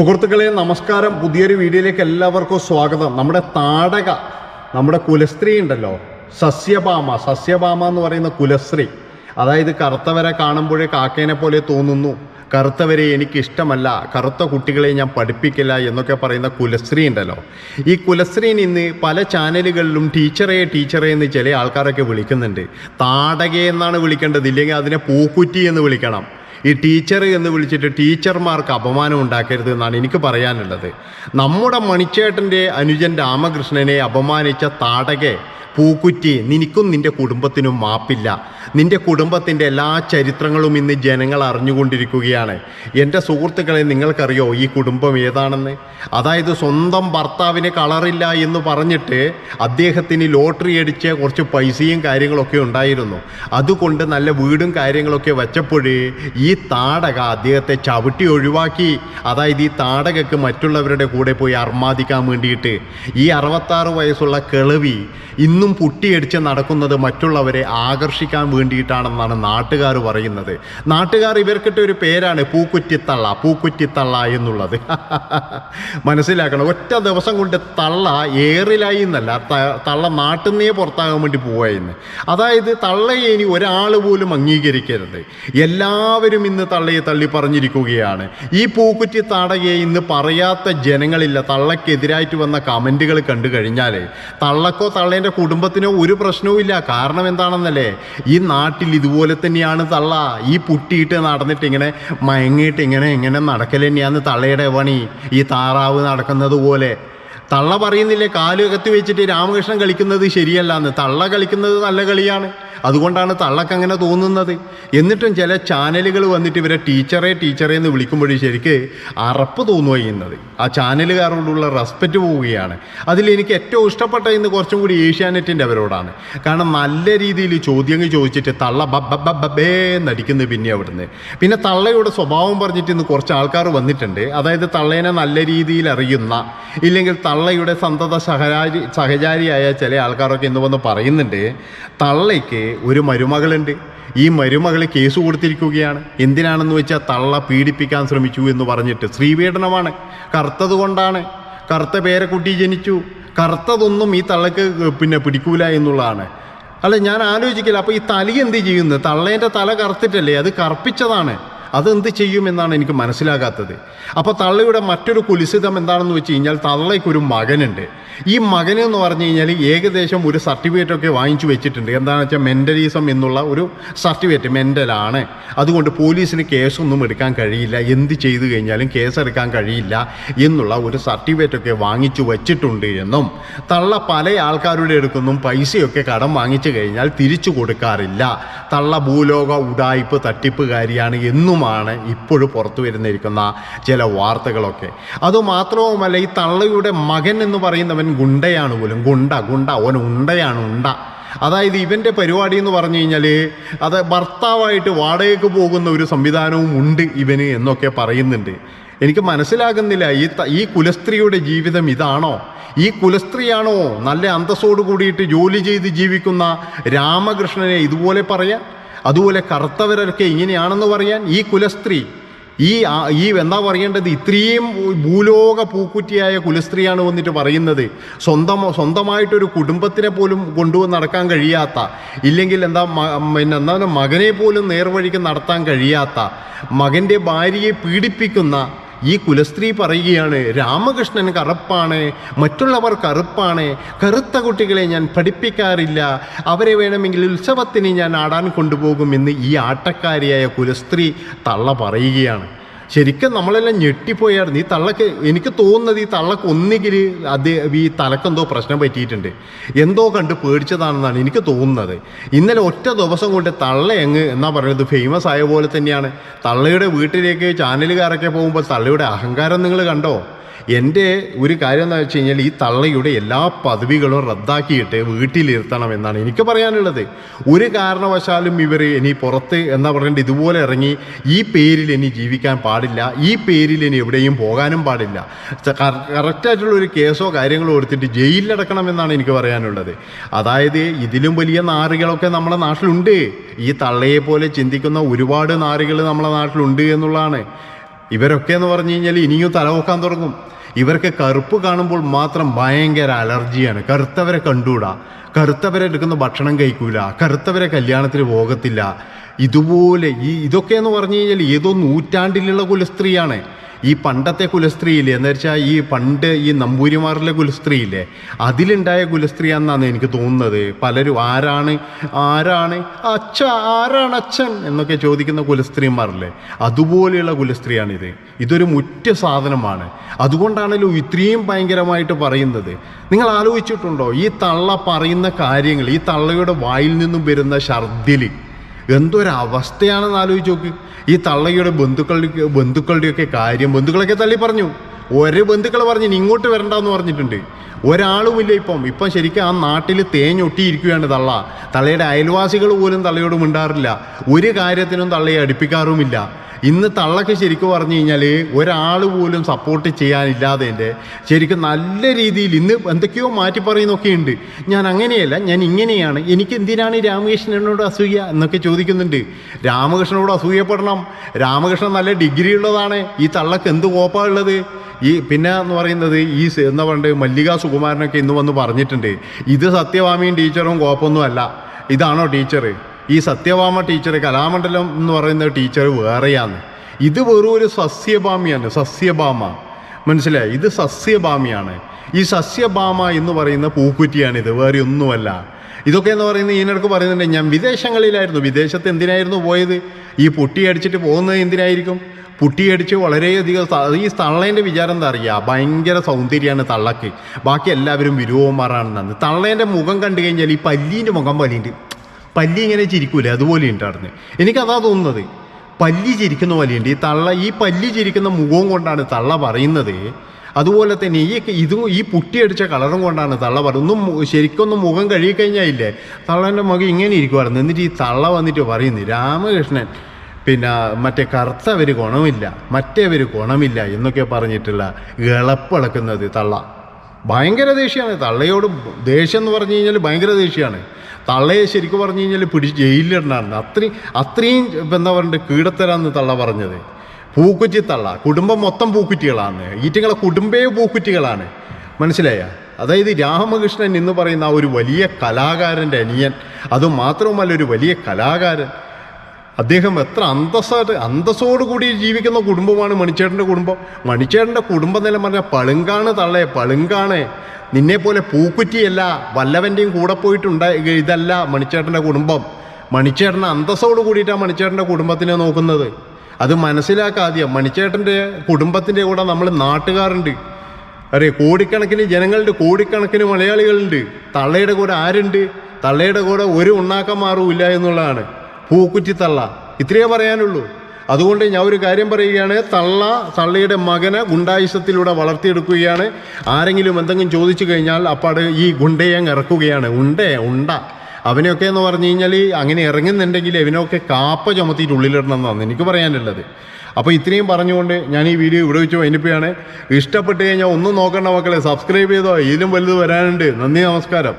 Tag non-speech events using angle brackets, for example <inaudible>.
സുഹൃത്തുക്കളെ നമസ്കാരം. പുതിയൊരു വീഡിയോയിലേക്ക് എല്ലാവർക്കും സ്വാഗതം. നമ്മുടെ താടക നമ്മുടെ കുലസ്ത്രീ ഉണ്ടല്ലോ. സസ്യഭാമ. സസ്യഭാമ എന്ന് പറയുന്ന കുലസ്ത്രീ അതായത് കറുത്തവരെ കാണുമ്പോഴേ കാക്കേനെ പോലെ തോന്നുന്നു. കറുത്തവരെ എനിക്കിഷ്ടമല്ല. കറുത്ത കുട്ടികളെ ഞാൻ പഠിപ്പിക്കില്ല എന്നൊക്കെ പറയുന്ന കുലശ്രീ ഉണ്ടല്ലോ. ഈ കുലശ്രീ ഇന്ന് പല ചാനലുകളിലും ടീച്ചറെ ടീച്ചറെ എന്ന് ചില ആൾക്കാരൊക്കെ വിളിക്കുന്നുണ്ട്. താടകയെന്നാണ് വിളിക്കേണ്ടത്. ഇല്ലെങ്കിൽ അതിനെ പൂക്കുറ്റി എന്ന് വിളിക്കണം. ഈ ടീച്ചർ എന്ന് വിളിച്ചിട്ട് ടീച്ചർമാർക്ക് അപമാനം ഉണ്ടാക്കരുത് എന്നാണ് എനിക്ക് പറയാനുള്ളത്. നമ്മുടെ മണിച്ചേട്ടന്റെ അനുജൻ രാമകൃഷ്ണനെ അപമാനിച്ച താടകെ പൂക്കുറ്റി നിനക്കും നിന്റെ കുടുംബത്തിനും മാപ്പില്ല. നിന്റെ കുടുംബത്തിന്റെ എല്ലാ ചരിത്രങ്ങളും ഇന്ന് ജനങ്ങൾ അറിഞ്ഞുകൊണ്ടിരിക്കുകയാണ്. എന്റെ സുഹൃത്തുക്കളെ നിങ്ങൾക്കറിയോ ഈ കുടുംബം ഏതാണെന്ന്? അതായത് സ്വന്തം ഭർത്താവിന് കളറില്ല എന്ന് പറഞ്ഞിട്ട് അദ്ദേഹത്തിന് ലോട്ടറി അടിച്ച് കുറച്ച് പൈസയും കാര്യങ്ങളൊക്കെ ഉണ്ടായിരുന്നു. അതുകൊണ്ട് നല്ല വീടും കാര്യങ്ങളൊക്കെ വെച്ചപ്പോഴേ ഈ താടക അദ്ദേഹത്തെ ചവിട്ടി ഒഴിവാക്കി. അതായത് ഈ താടകക്ക് മറ്റുള്ളവരുടെ കൂടെ പോയി അർമാദിക്കാൻ വേണ്ടിയിട്ട്. ഈ അറുപത്താറ് വയസ്സുള്ള കിളവി ഇന്നും പുട്ടിയടിച്ച് നടക്കുന്നത് മറ്റുള്ളവരെ ആകർഷിക്കാൻ വേണ്ടിയിട്ടാണെന്നാണ് നാട്ടുകാർ പറയുന്നത്. നാട്ടുകാർ ഇവർക്കിട്ട ഒരു പേരാണ് പൂക്കുറ്റിത്തള്ള പൂക്കുറ്റിത്തള്ള എന്നുള്ളത്. <laughs> മനസ്സിലാക്കണം ഒറ്റ ദിവസം കൊണ്ട് തള്ള ഏറിലായി എന്നല്ല തള്ള നാട്ടിൽ നിന്നേ പുറത്താകാൻ വേണ്ടി പോവായിരുന്നു അതായത് തള്ളയെ ഇനി ഒരാൾ പോലും അംഗീകരിക്കരുത്. എല്ലാവരും ഇന്ന് തള്ളയെ തള്ളി പറഞ്ഞിരിക്കുകയാണ്. ഈ പൂക്കുറ്റി തടയെ ഇന്ന് പറയാത്ത ജനങ്ങളില്ല. തള്ളക്കെതിരായിട്ട് വന്ന കമന്റുകൾ കണ്ടു കഴിഞ്ഞാൽ തള്ളക്കോ തള്ളേന്റെ കുടുംബത്തിനോ ഒരു പ്രശ്നവുമില്ല കാരണം എന്താണെന്നല്ലേ? ഈ നാട്ടിൽ ഇതുപോലെ തന്നെയാണ് തള്ള. ഈ പുട്ടിയിട്ട് നടന്നിട്ട് ഇങ്ങനെ മയങ്ങിയിട്ട് ഇങ്ങനെ ഇങ്ങനെ നടക്കൽ തന്നെയാണ് തള്ളയുടെ പണി. ഈ താറാവ് നടക്കുന്നത് പോലെ. തള്ള പറയുന്നില്ലേ കാൽ അകത്ത് വെച്ചിട്ട് രാമകൃഷ്ണൻ കളിക്കുന്നത് ശരിയല്ല എന്ന് തള്ള കളിക്കുന്നത് നല്ല കളിയാണ്. അതുകൊണ്ടാണ് തള്ളക്ക് അങ്ങനെ തോന്നുന്നത്. എന്നിട്ടും ചില ചാനലുകൾ വന്നിട്ട് ഇവരെ ടീച്ചറെ ടീച്ചറെ എന്ന് വിളിക്കുമ്പോഴേ ശരിക്ക് അറപ്പ് തോന്നുക ചെയ്യുന്നത്. ആ ചാനലുകാരോടുള്ള റെസ്പെക്റ്റ് പോവുകയാണ്. അതിൽ എനിക്ക് ഏറ്റവും ഇഷ്ടപ്പെട്ട ഇന്ന് കുറച്ചും കൂടി ഏഷ്യാനെറ്റിന്റെ അവരോടാണ്. കാരണം നല്ല രീതിയിൽ ചോദ്യങ്ങൾ ചോദിച്ചിട്ട് തള്ള ബബ്ബേ എന്നടിക്കുന്നത് പിന്നെ അവിടുന്ന് പിന്നെ തള്ളയുടെ സ്വഭാവം പറഞ്ഞിട്ട് ഇന്ന് കുറച്ച് ആൾക്കാർ വന്നിട്ടുണ്ട്. അതായത് തള്ളേനെ നല്ല രീതിയിൽ അറിയുന്ന ഇല്ലെങ്കിൽ തള്ളയുടെ സന്തത സഹചാരി സഹചാരിയായ ചില ആൾക്കാരൊക്കെ ഇന്ന് വന്ന് പറയുന്നുണ്ട്. തള്ളയ്ക്ക് ഒരു മരുമകളുണ്ട്. ഈ മരുമകൾ കേസ് കൊടുത്തിരിക്കുകയാണ്. എന്തിനാണെന്ന് വെച്ചാൽ തള്ള പീഡിപ്പിക്കാൻ ശ്രമിച്ചു എന്ന് പറഞ്ഞിട്ട് സ്ത്രീപീഡനമാണ് കറുത്തത് കൊണ്ടാണ്. കറുത്ത പേരക്കുട്ടി ജനിച്ചു. കറുത്തതൊന്നും ഈ തള്ളക്ക് പിന്നെ പിടിക്കൂല എന്നുള്ളതാണ്. അല്ല ഞാൻ ആലോചിക്കില്ല. അപ്പോൾ ഈ തലി എന്ത് ചെയ്യുന്നത് തള്ളേന്റെ തല കറുത്തിട്ടല്ലേ? അത് കറുപ്പിച്ചതാണ്. അതെന്ത് ചെയ്യുമെന്നാണ് എനിക്ക് മനസ്സിലാകാത്തത്. അപ്പോൾ തള്ളയുടെ മറ്റൊരു കുലിസിതം എന്താണെന്ന് വെച്ച് കഴിഞ്ഞാൽ തള്ളയ്ക്കൊരു മകനുണ്ട്. ഈ മകന് എന്ന് പറഞ്ഞു കഴിഞ്ഞാൽ ഏകദേശം ഒരു സർട്ടിഫിക്കറ്റ് ഒക്കെ വാങ്ങിച്ചു വെച്ചിട്ടുണ്ട്. എന്താണെന്ന് വെച്ചാൽ മെന്റലിസം എന്നുള്ള ഒരു സർട്ടിഫിക്കറ്റ് മെന്റലാണ് അതുകൊണ്ട് പോലീസിന് കേസൊന്നും എടുക്കാൻ കഴിയില്ല. എന്ത് ചെയ്തു കഴിഞ്ഞാലും കേസ് എടുക്കാൻ കഴിയില്ല എന്നുള്ള ഒരു സർട്ടിഫിക്കറ്റ് ഒക്കെ വാങ്ങിച്ചു വച്ചിട്ടുണ്ട് എന്നും. തള്ള പല ആൾക്കാരുടെ അടുത്തൊന്നും പൈസയൊക്കെ കടം വാങ്ങിച്ചു കഴിഞ്ഞാൽ തിരിച്ചു കൊടുക്കാറില്ല. തള്ള ഭൂലോക ഉടായ്പ് തട്ടിപ്പുകാരിയാണ് എന്നുമാണ് ഇപ്പോഴും പുറത്തു വരുന്നിരിക്കുന്ന ചില വാർത്തകളൊക്കെ. അതുമാത്രവുമല്ല ഈ തള്ളയുടെ മകൻ എന്ന് പറയുന്നവൻ ഗുണ്ടയാണ് പോലും. ഗുണ്ട ഗുണ്ട. ഓൻ ഉണ്ടയാണ് ഉണ്ട. അതായത് ഇവന്റെ പരിപാടി എന്ന് പറഞ്ഞു കഴിഞ്ഞാൽ അത് ഭർത്താവായിട്ട് വാടകയ്ക്ക് പോകുന്ന ഒരു സംവിധാനവും ഉണ്ട് ഇവന് എന്നൊക്കെ പറയുന്നുണ്ട്. എനിക്ക് മനസ്സിലാകുന്നില്ല ഈ ഈ കുലസ്ത്രീയുടെ ജീവിതം ഇതാണോ? ഈ കുലസ്ത്രീയാണോ നല്ല അന്തസ്സോട് കൂടിയിട്ട് ജോലി ചെയ്ത് ജീവിക്കുന്ന രാമകൃഷ്ണനെ ഇതുപോലെ പറയാൻ? അതുപോലെ കറുത്തവരൊക്കെ ഇങ്ങനെയാണെന്ന് പറയാൻ ഈ കുലസ്ത്രീ ഈ ഈ എന്താ പറയേണ്ടത്? ഇത്രയും ഭൂലോക പൂക്കുറ്റിയായ കുലസ്ത്രീയാണ് വന്നിട്ട് പറയുന്നത്. സ്വന്തം സ്വന്തമായിട്ടൊരു കുടുംബത്തിനെ പോലും കൊണ്ടുവന്ന് നടക്കാൻ കഴിയാത്ത ഇല്ലെങ്കിൽ എന്താ പിന്നെ എന്താണ് മകനെ പോലും നേർവഴിക്ക് നടത്താൻ കഴിയാത്ത മകന്റെ ഭാര്യയെ പീഡിപ്പിക്കുന്ന ഈ കുലസ്ത്രീ പറയുകയാണ് രാമകൃഷ്ണൻ കറുപ്പാണ് മറ്റുള്ളവർ കറുപ്പാണ് കറുത്ത കുട്ടികളെ ഞാൻ പഠിപ്പിക്കാറില്ല അവരെ വേണമെങ്കിൽ ഉത്സവത്തിന് ഞാൻ ആടാൻ കൊണ്ടുപോകും എന്ന് ഈ ആട്ടക്കാരിയായ കുലസ്ത്രീ തള്ള പറയുകയാണ്. ശരിക്കും നമ്മളെല്ലാം ഞെട്ടിപ്പോയായിരുന്നു. ഈ തള്ളക്ക് എനിക്ക് തോന്നുന്നത് ഈ തള്ളക്ക് ഒന്നുകിൽ അത് ഈ തലക്കെന്തോ പ്രശ്നം പറ്റിയിട്ടുണ്ട്. എന്തോ കണ്ട് പേടിച്ചതാണെന്നാണ് എനിക്ക് തോന്നുന്നത്. ഇന്നലെ ഒറ്റ ദിവസം കൊണ്ട് തള്ള എങ്ങ് എന്നാ പറയുന്നത് ഫേമസ് ആയ പോലെ തന്നെയാണ്. തള്ളയുടെ വീട്ടിലേക്ക് ചാനലുകാരൊക്കെ പോകുമ്പോൾ തള്ളയുടെ അഹങ്കാരം നിങ്ങൾ കണ്ടോ? എന്റെ ഒരു കാര്യം എന്താ വെച്ച് കഴിഞ്ഞാൽ ഈ തള്ളയുടെ എല്ലാ പദവികളും റദ്ദാക്കിയിട്ട് വീട്ടിലിരുത്തണം എന്നാണ് എനിക്ക് പറയാനുള്ളത്. ഒരു കാരണവശാലും ഇവർ ഇനി പുറത്ത് എന്താ പറയേണ്ടത് ഇതുപോലെ ഇറങ്ങി ഈ പേരിൽ ഇനി ജീവിക്കാൻ പാടില്ല ഈ പേരിൽ ഇനി എവിടെയും പോകാനും പാടില്ല. കറക്റ്റായിട്ടുള്ള ഒരു കേസോ കാര്യങ്ങളോ എടുത്തിട്ട് ജയിലിലടക്കണം എന്നാണ് എനിക്ക് പറയാനുള്ളത്. അതായത് ഇതിലും വലിയ നാറികളൊക്കെ നമ്മുടെ നാട്ടിലുണ്ട്. ഈ തള്ളയെ പോലെ ചിന്തിക്കുന്ന ഒരുപാട് നാറികൾ നമ്മുടെ നാട്ടിലുണ്ട് എന്നുള്ളതാണ്. ഇവരൊക്കെ എന്ന് പറഞ്ഞു കഴിഞ്ഞാൽ ഇനിയും തലമുക്കാൻ തുടങ്ങും. ഇവർക്ക് കറുപ്പ് കാണുമ്പോൾ മാത്രം ഭയങ്കര അലർജിയാണ്. കറുത്തവരെ കണ്ടൂടാ കറുത്തവരെ എടുക്കുന്ന ഭക്ഷണം കഴിക്കൂല. കറുത്തവരെ കല്യാണത്തിന് പോകത്തില്ല. ഇതുപോലെ ഈ ഇതൊക്കെ എന്ന് പറഞ്ഞു കഴിഞ്ഞാൽ ഏതോ നൂറ്റാണ്ടിലുള്ള കുലസ്ത്രീയാണ് ഈ പണ്ടത്തെ കുലസ്ത്രീയില്ലേ? എന്ന് വെച്ചാൽ ഈ പണ്ട് ഈ നമ്പൂരിമാരിലെ കുലസ്ത്രീയില്ലേ? അതിലുണ്ടായ കുലസ്ത്രീ എന്നാണ് എനിക്ക് തോന്നുന്നത്. പലരും ആരാണ്? ആരാണ്? അച്ഛ ആരാണ് അച്ഛൻ? എന്നൊക്കെ ചോദിക്കുന്ന കുലസ്ത്രീമാരില്ലേ? അതുപോലെയുള്ള കുലസ്ത്രീയാണിത്. ഇതൊരു മുറ്റ സാധനമാണ്. അതുകൊണ്ടാണല്ലോ ഇത്രയും ഭയങ്കരമായിട്ട് പറയുന്നത്. നിങ്ങൾ ആലോചിച്ചിട്ടുണ്ടോ? ഈ തള്ള പറയുന്ന കാര്യങ്ങൾ ഈ തള്ളയുടെ വായിൽ നിന്നും വരുന്ന ഛർദിൽ എന്തൊരവസ്ഥയാണെന്ന് ആലോചിച്ച് നോക്ക്. ഈ തള്ളയുടെ ബന്ധുക്കളുടെ ബന്ധുക്കളുടെയൊക്കെ കാര്യം ബന്ധുക്കളൊക്കെ തള്ളി പറഞ്ഞു. ഒരു ബന്ധുക്കൾ പറഞ്ഞു "ഇനി ഇങ്ങോട്ട് വരണ്ടെന്ന് പറഞ്ഞിട്ടുണ്ട്. ഒരാളുമില്ല ഇപ്പം. ഇപ്പം ശരിക്കും ആ നാട്ടിൽ തേഞ്ഞൊട്ടിയിരിക്കുകയാണ് തള്ള. തള്ളയുടെ അയൽവാസികൾ പോലും തള്ളയോട് മിണ്ടാറില്ല. ഒരു കാര്യത്തിനും തള്ളയെ അടുപ്പിക്കാറുമില്ല. ഇന്ന് തള്ളക്ക് ശരിക്കും പറഞ്ഞു കഴിഞ്ഞാൽ ഒരാൾ പോലും സപ്പോർട്ട് ചെയ്യാനില്ലാതെ ശരിക്കും നല്ല രീതിയിൽ ഇന്ന് എന്തൊക്കെയോ മാറ്റി പറയുന്നൊക്കെ ഉണ്ട് ഞാൻ അങ്ങനെയല്ല ഞാൻ ഇങ്ങനെയാണ്. എനിക്ക് എന്തിനാണ് രാമകൃഷ്ണനോട് അസൂയ എന്നൊക്കെ ചോദിക്കുന്നുണ്ട്. രാമകൃഷ്ണനോട് അസൂയപ്പെടണം. രാമകൃഷ്ണൻ നല്ല ഡിഗ്രി ഉള്ളതാണ്. ഈ തള്ളക്ക് എന്ത് കോപ്പാ ഉള്ളത്? ഈ പിന്നെ എന്ന് പറയുന്നത് ഈ എന്താ പറയുക മല്ലിക സുകുമാരനൊക്കെ ഇന്ന് വന്ന് പറഞ്ഞിട്ടുണ്ട്. ഇത് സത്യവാമിയും ടീച്ചറും കോപ്പൊന്നും അല്ല ഇതാണോ ടീച്ചർ ഈ സത്യഭാമ ടീച്ചർ കലാമണ്ഡലം എന്ന് പറയുന്ന ടീച്ചർ വേറെയാണ്. ഇത് വെറും ഒരു സസ്യഭാമിയാണ് സസ്യഭാമ. മനസ്സിലായി? ഇത് സസ്യഭാമിയാണ്. ഈ സസ്യഭാമ എന്ന് പറയുന്ന പൂക്കുറ്റിയാണിത് വേറെ ഒന്നുമല്ല. ഇതൊക്കെ എന്ന് പറയുന്നത് ഇതിനിടക്ക് പറയുന്നുണ്ട് ഞാൻ വിദേശങ്ങളിലായിരുന്നു. വിദേശത്ത് എന്തിനായിരുന്നു പോയത്? ഈ പൊട്ടി അടിച്ചിട്ട് പോകുന്നത് എന്തിനായിരിക്കും? പുട്ടിയടിച്ച് വളരെയധികം ഈ തള്ളേന്റെ വിചാരം എന്താ അറിയുക ഭയങ്കര സൗന്ദര്യമാണ് തള്ളക്ക്. ബാക്കി എല്ലാവരും വിരൂപന്മാരാണെന്നാണ്. തള്ളേന്റെ മുഖം കണ്ടു കഴിഞ്ഞാൽ ഈ പല്ലീന്റെ മുഖം പോലെയുണ്ട് പല്ലി ഇങ്ങനെ ചിരിക്കൂലേ? അതുപോലെ ഉണ്ട് അടന്ന് എനിക്കതാ തോന്നുന്നത്. പല്ലി ചിരിക്കുന്ന പോലെയുണ്ട്. ഈ തള്ള ഈ പല്ലി ചിരിക്കുന്ന മുഖവും കൊണ്ടാണ് തള്ള പറയുന്നത്. അതുപോലെ തന്നെ ഈ ഇതും ഈ പുട്ടിയടിച്ച കളറും കൊണ്ടാണ് തള്ള പറയുന്നത് ഒന്നും ശരിക്കൊന്നും മുഖം കഴുകിക്കഴിഞ്ഞാൽ ഇല്ലേ തള്ളേന്റെ മുഖം ഇങ്ങനെ ഇരിക്കുമായിരുന്നു എന്നിട്ട് ഈ തള്ള വന്നിട്ട് പറയുന്നു രാമകൃഷ്ണൻ പിന്നെ മറ്റേ കറുത്തവർ ഗുണമില്ല മറ്റേവർ ഗുണമില്ല എന്നൊക്കെ പറഞ്ഞിട്ടുള്ള ഇളപ്പിളക്കുന്നത് തള്ള. ഭയങ്കര ദേഷ്യമാണ് തള്ളയോട് ദേഷ്യം എന്ന് പറഞ്ഞു കഴിഞ്ഞാൽ ഭയങ്കര ദേഷ്യമാണ് തള്ളയെ ശരിക്കും പറഞ്ഞു കഴിഞ്ഞാൽ പിടിച്ച് ജയിലിലിടണമായിരുന്നു അത്രയും അത്രയും എന്താ പറയുക കീടത്തരാന്ന് തള്ള പറഞ്ഞത്. പൂക്കുറ്റി തള്ള കുടുംബം മൊത്തം പൂക്കുറ്റികളാണ് ഈറ്റങ്ങളെ കുടുംബേ പൂക്കുറ്റികളാണ്. മനസ്സിലായ? അതായത് രാമകൃഷ്ണൻ എന്ന് പറയുന്ന ആ ഒരു വലിയ കലാകാരന്റെ അനിയൻ അതുമാത്രവുമല്ല ഒരു വലിയ കലാകാരൻ. അദ്ദേഹം എത്ര അന്തസ്സായിട്ട് അന്തസ്സോട് കൂടി ജീവിക്കുന്ന കുടുംബമാണ് മണിച്ചേട്ടന്റെ കുടുംബം. മണിച്ചേട്ടന്റെ കുടുംബം നില പറഞ്ഞാൽ പളുങ്കാണ് തള്ളേ പളുങ്കാണ്. നിന്നെപ്പോലെ പൂക്കുറ്റിയല്ല വല്ലവന്റെയും കൂടെ പോയിട്ടുണ്ടായി ഇതല്ല മണിച്ചേട്ടന്റെ കുടുംബം. മണിച്ചേട്ടൻ അന്തസ്സോട് കൂടിയിട്ടാണ് മണിച്ചേട്ടന്റെ കുടുംബത്തിനെ നോക്കുന്നത്. അത് മനസ്സിലാക്കാതെ മണിച്ചേട്ടന്റെ കുടുംബത്തിന്റെ കൂടെ നമ്മൾ നാട്ടുകാരുണ്ട്. അറിയാം കോടിക്കണക്കിന് ജനങ്ങളുണ്ട് കോടിക്കണക്കിന് മലയാളികളുണ്ട്. തള്ളയുടെ കൂടെ ആരുണ്ട്? തള്ളയുടെ കൂടെ ഒരു ഉണ്ണാക്കം ഇല്ല എന്നുള്ളതാണ്. പൂക്കുറ്റി തള്ള ഇത്രയേ പറയാനുള്ളൂ. അതുകൊണ്ട് ഞാൻ ഒരു കാര്യം പറയുകയാണ്. തള്ള തള്ളയുടെ മകനെ ഗുണ്ടായുസത്തിലൂടെ വളർത്തിയെടുക്കുകയാണ്. ആരെങ്കിലും എന്തെങ്കിലും ചോദിച്ചു കഴിഞ്ഞാൽ അപ്പാട് ഈ ഗുണ്ടയെ അങ്ങ് ഇറക്കുകയാണ്. ഉണ്ടേ ഉണ്ട. അവനെയൊക്കെ എന്ന് പറഞ്ഞു കഴിഞ്ഞാൽ അങ്ങനെ ഇറങ്ങുന്നുണ്ടെങ്കിൽ അവനൊക്കെ കാപ്പ ചുമത്തിയിട്ട് ഉള്ളിലിടണം എന്നാണ് എനിക്ക് പറയാനുള്ളത്. അപ്പോൾ ഇത്രയും പറഞ്ഞുകൊണ്ട് ഞാൻ ഈ വീഡിയോ ഇവിടെ വെച്ച് വൈൻഡിപ്പിയാണ് ഇഷ്ടപ്പെട്ട് കഴിഞ്ഞാൽ ഒന്നും നോക്കേണ്ട മക്കളെ. സബ്സ്ക്രൈബ് ചെയ്തോ. ഇതിലും വലുത് വരാനുണ്ട്. നന്ദി നമസ്കാരം.